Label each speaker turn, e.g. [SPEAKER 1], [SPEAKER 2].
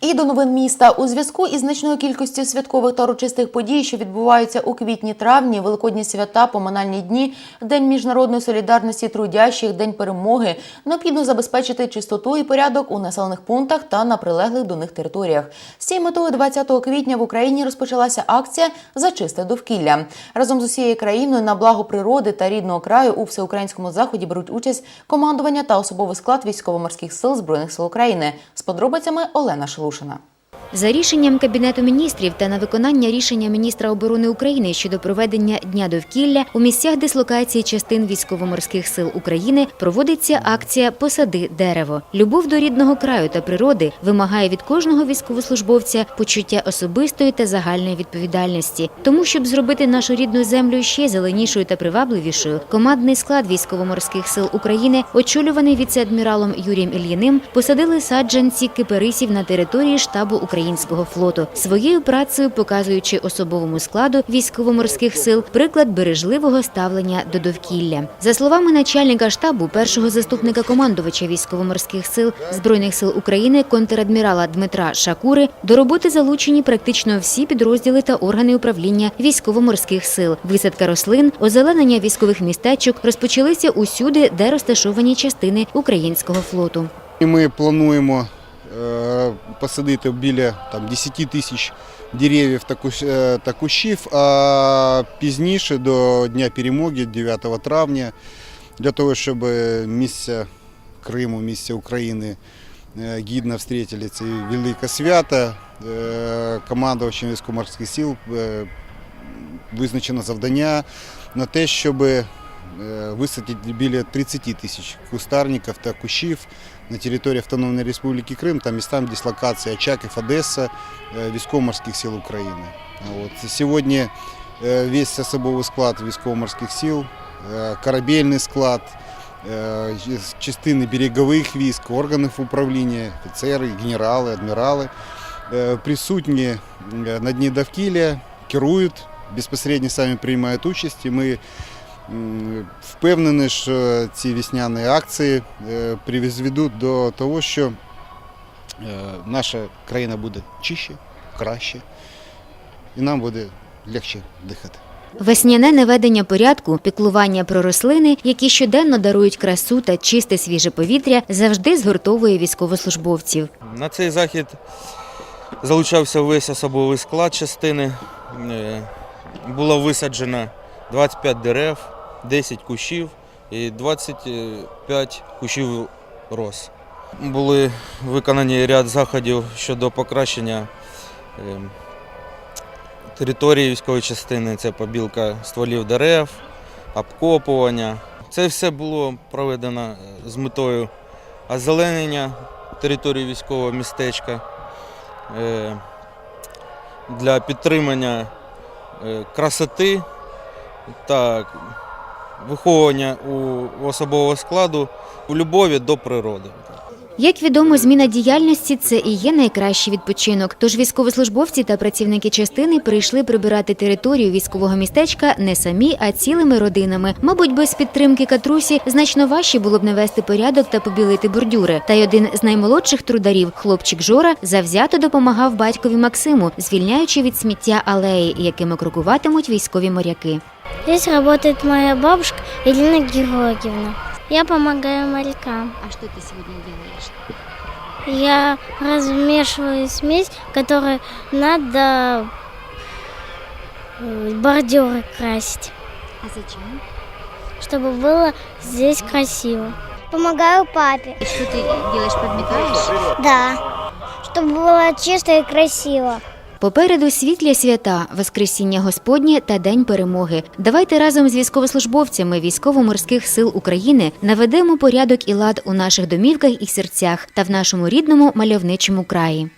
[SPEAKER 1] І до новин міста у зв'язку із значною кількістю святкових та урочистих подій, що відбуваються у квітні-травні, великодні свята, поминальні дні, День міжнародної солідарності трудящих, День перемоги, необхідно забезпечити чистоту і порядок у населених пунктах та на прилеглих до них територіях. З цією метою 20 квітня в Україні розпочалася акція за чисте довкілля. Разом з усією країною на благо природи та рідного краю у всеукраїнському заході беруть участь командування та особовий склад військово-морських сил збройних сил України. З подробицями Олена Шелушина.
[SPEAKER 2] За рішенням Кабінету міністрів та на виконання рішення міністра оборони України щодо проведення дня довкілля у місцях дислокації частин військово-морських сил України проводиться акція Посади дерево. Любов до рідного краю та природи вимагає від кожного військовослужбовця почуття особистої та загальної відповідальності. Тому, щоб зробити нашу рідну землю ще зеленішою та привабливішою, командний склад військово-морських сил України, очолюваний віце-адміралом Юрієм Ільїним, посадили саджанці киперисів на території штабу українського флоту, своєю працею показуючи особовому складу військово-морських сил приклад бережливого ставлення до довкілля. За словами начальника штабу, першого заступника командувача військово-морських сил збройних сил України, контрадмірала Дмитра Шакури, до роботи залучені практично всі підрозділи та органи управління військово-морських сил. Висадка рослин, озеленення військових містечок розпочалися усюди, де розташовані частини українського флоту.
[SPEAKER 3] І ми плануємо посадити біля там, 10 тисяч деревів е, та кущів, а пізніше до Дня перемоги, 9 травня, для того, щоб місця Криму, місця України е, гідно встрітили це велике свято. Е, Командувачем військово-морських сил е, визначено завдання на те, щоб е, висадити біля 30 тисяч кустарників та кущів на території Автономної Республіки Крим та містам дислокації Очаків, Одеса, е, військово-морських сил України. От. Сьогодні е, весь особовий склад військово-морських сил, корабельний склад, частини берегових військ, органів управління, офіцери, генерали, адмірали присутні на дні довкілля, керують, безпосередньо самі приймають участь. І ми м, впевнені, що ці весняні акції е, призведуть до того, що е, наша країна буде чище, краще, і нам буде легше дихати.
[SPEAKER 2] Весняне наведення порядку, піклування про рослини, які щоденно дарують красу та чисте свіже повітря, завжди згуртовує військовослужбовців.
[SPEAKER 4] На цей захід залучався весь особовий склад частини. Е, Було висаджено 25 дерев, 10 кущів і 25 кущів роз. Були виконані ряд заходів щодо покращення е, території військової частини. Це побілка стволів дерев, обкопування. Це все було проведено е, з метою озеленення території військового містечка е, для підтримання е, красоти та виховування у особового складу у любові до природи.
[SPEAKER 2] Як відомо, зміна діяльності це і є найкращий відпочинок. Тож військовослужбовці та працівники частини прийшли прибирати територію військового містечка не самі, а цілими родинами. Мабуть, без підтримки катрусі значно важче було б навести порядок та побілити бордюри. Та й один з наймолодших трударів, хлопчик Жора, завзято допомагав батькові Максиму, звільняючи від сміття алеї, якими крокуватимуть військові моряки.
[SPEAKER 5] Здесь работает моя бабушка Елена Георгиевна. Я помогаю морякам.
[SPEAKER 2] А що ти сьогодні робиш?
[SPEAKER 5] Я размешиваю смесь, которую надо э, бордюры красить,
[SPEAKER 2] А зачем?
[SPEAKER 5] чтобы было здесь красиво. Помогаю папе.
[SPEAKER 2] Що ти робиш, підмітаєш?
[SPEAKER 5] Да. Чтобы было чисто и красиво.
[SPEAKER 2] Попереду світлі свята, Воскресіння Господнє та День перемоги. Давайте разом з військовослужбовцями військово-морських сил України наведемо порядок і лад у наших домівках і серцях та в нашому рідному мальовничому краї.